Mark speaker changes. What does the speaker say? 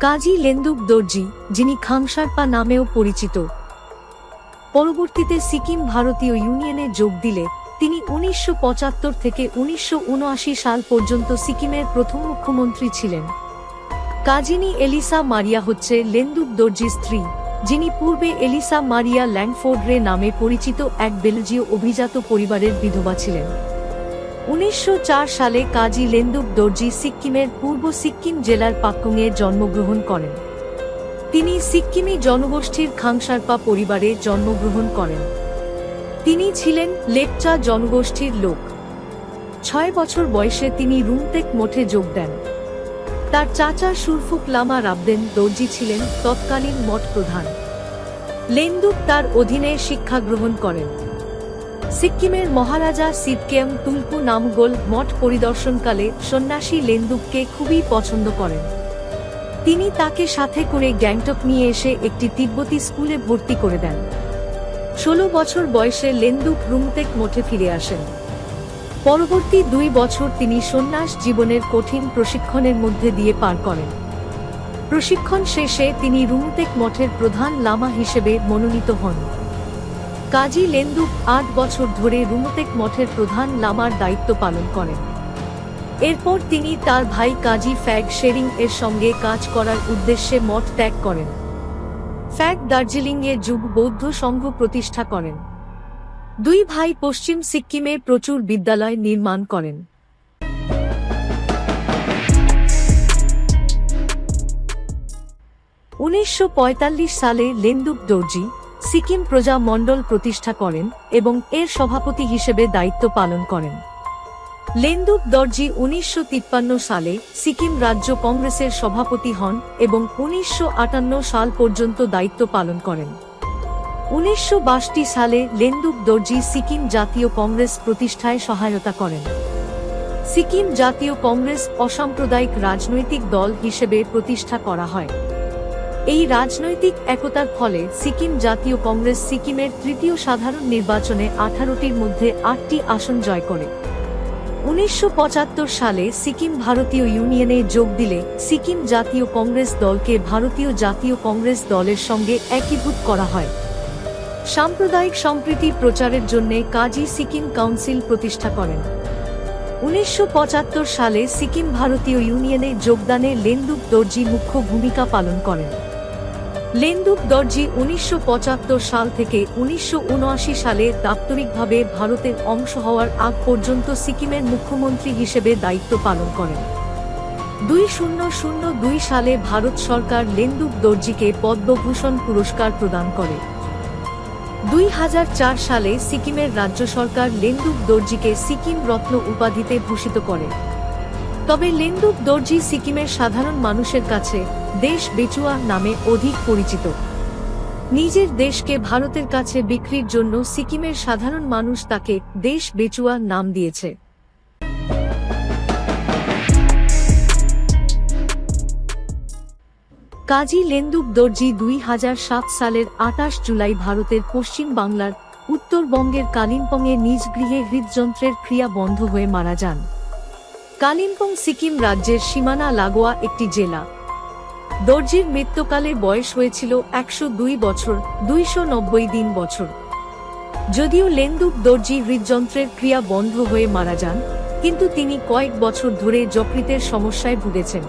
Speaker 1: কাজী লেন্দুক দর্জি, যিনি খামসারপা নামেও পরিচিত, পরবর্তীতে সিকিম ভারতীয় ইউনিয়নে যোগ দিলে তিনি উনিশশো পঁচাত্তর থেকে উনিশশো উনআশি সাল পর্যন্ত সিকিমের প্রথম মুখ্যমন্ত্রী ছিলেন। কাজিনী এলিসা মারিয়া হচ্ছে লেন্দুক দর্জি স্ত্রী, যিনি পূর্বে এলিসা মারিয়া ল্যাংফোর্ডরে নামে পরিচিত এক বেলজীয় অভিজাত পরিবারের বিধবা ছিলেন। উনিশশো চার সালে কাজী লেন্দুক দর্জি সিক্কিমের পূর্ব সিক্কিম জেলার পাকুংয়ে জন্মগ্রহণ করেন। তিনি সিক্কিমি জনগোষ্ঠীর খাংসারপা পরিবারে জন্মগ্রহণ করেন। তিনি ছিলেন লেপচা জনগোষ্ঠীর লোক। ছয় বছর বয়সে তিনি রুমতেক মঠে যোগ দেন। তার চাচা সুরফুক লামা রাবদেন দর্জি ছিলেন তৎকালীন মঠ প্রধান। লেন্দুক তার অধীনে শিক্ষা গ্রহণ করেন। সিক্কিমের মহারাজা সিদকেম তুলপু নামগোল মঠ পরিদর্শনকালে সন্ন্যাসী লেন্দুককে খুবই পছন্দ করেন। তিনি তাকে সাথে করে গ্যাংটক নিয়ে এসে একটি তিব্বতী স্কুলে ভর্তি করে দেন। ষোলো বছর বয়সে লেন্দুক রুমতেক মঠে ফিরে আসেন। পরবর্তী দুই বছর তিনি সন্ন্যাস জীবনের কঠিন প্রশিক্ষণের মধ্যে দিয়ে পার করেন। প্রশিক্ষণ শেষে তিনি রুমতেক মঠের প্রধান লামা হিসেবে মনোনীত হন। কাজী লেন্দুক আট বছর ধরে রুমতেক মঠের প্রধান লামার দায়িত্ব পালন করেন। এরপর তিনি তার ভাই কাজী ফ্যাগ শেরিং এর সঙ্গে কাজ করার উদ্দেশ্যে মঠ ত্যাগ করেন। ফ্যাগ দার্জিলিংয়ে যুগ বৌদ্ধ সংঘ প্রতিষ্ঠা করেন। দুই ভাই পশ্চিম সিক্কিমে প্রচুর বিদ্যালয় নির্মাণ করেন। উনিশশো পঁয়তাল্লিশ সালে লেন্দুক দর্জি সিকিম প্রজা মণ্ডল প্রতিষ্ঠা করেন এবং এর সভাপতি হিসেবে দায়িত্ব পালন করেন। লেন্দুক দর্জি উনিশশো তিপ্পান্ন সালে সিকিম রাজ্য কংগ্রেসের সভাপতি হন এবং উনিশশো আটান্ন সাল পর্যন্ত দায়িত্ব পালন করেন। উনিশশো সালে লেন্দুক দর্জি সিকিম জাতীয় কংগ্রেস প্রতিষ্ঠায় সহায়তা করেন। সিকিম জাতীয় কংগ্রেস অসাম্প্রদায়িক রাজনৈতিক দল হিসেবে প্রতিষ্ঠা করা হয়। এই রাজনৈতিক একতার ফলে সিকিম জাতীয় কংগ্রেস সিকিমের তৃতীয় সাধারণ নির্বাচনে আঠারোটির মধ্যে আটটি আসন জয় করে। উনিশশো পঁচাত্তর সালে সিকিম ভারতীয় ইউনিয়নে যোগ দিলে সিকিম জাতীয় কংগ্রেস দলকে ভারতীয় জাতীয় কংগ্রেস দলের সঙ্গে একীভূত করা হয়। সাম্প্রদায়িক সম্প্রীতি প্রচারের জন্য কাজী সিকিম কাউন্সিল প্রতিষ্ঠা করেন। উনিশশো পঁচাত্তর সালে সিকিম ভারতীয় ইউনিয়নে যোগদানে লেন্দুক দর্জি মুখ্য ভূমিকা পালন করেন। লেন্দুক দর্জি উনিশশো পঁচাত্তর সাল থেকে উনিশশো উনআশি সালে দাপ্তরিকভাবে ভারতের অংশ হওয়ার আগ পর্যন্ত সিকিমের মুখ্যমন্ত্রী হিসেবে দায়িত্ব পালন করেন। দুই শূন্য শূন্য দুই সালে ভারত সরকার লেন্দুক দর্জিকে পদ্মভূষণ পুরস্কার প্রদান করে। দুই হাজার চার সালে সিকিমের রাজ্য সরকার লেন্দুক দর্জিকে সিকিম রত্ন উপাধিতে ভূষিত করে। তবে লেন্দুক দর্জি সিকিমের সাধারণ মানুষের কাছে দেশ বেচুয়া নামে অধিক পরিচিত। নিজের দেশকে ভারতের কাছে বিক্রির জন্য সিকিমের সাধারণ মানুষ তাকে দেশ বেচুয়া নাম দিয়েছে। কাজী লেন্দুক দর্জি দুই হাজার সাত সালের আটাশ জুলাই ভারতের পশ্চিম বাংলার উত্তরবঙ্গের কালিম্পংয়ে নিজ গৃহে হৃদযন্ত্রের ক্রিয়া বন্ধ হয়ে মারা যান। কালিম্পং সিকিম রাজ্যের সীমানা লাগোয়া একটি জেলা। দর্জির মৃত্যুকালে বয়স হয়েছিল একশো দুই বছর, দুইশো নব্বই দিন বছর। যদিও লেন্দুক দর্জি হৃদযন্ত্রের ক্রিয়া বন্ধ হয়ে মারা যান, কিন্তু তিনি কয়েক বছর ধরে যকৃতের সমস্যায় ভুগেছেন।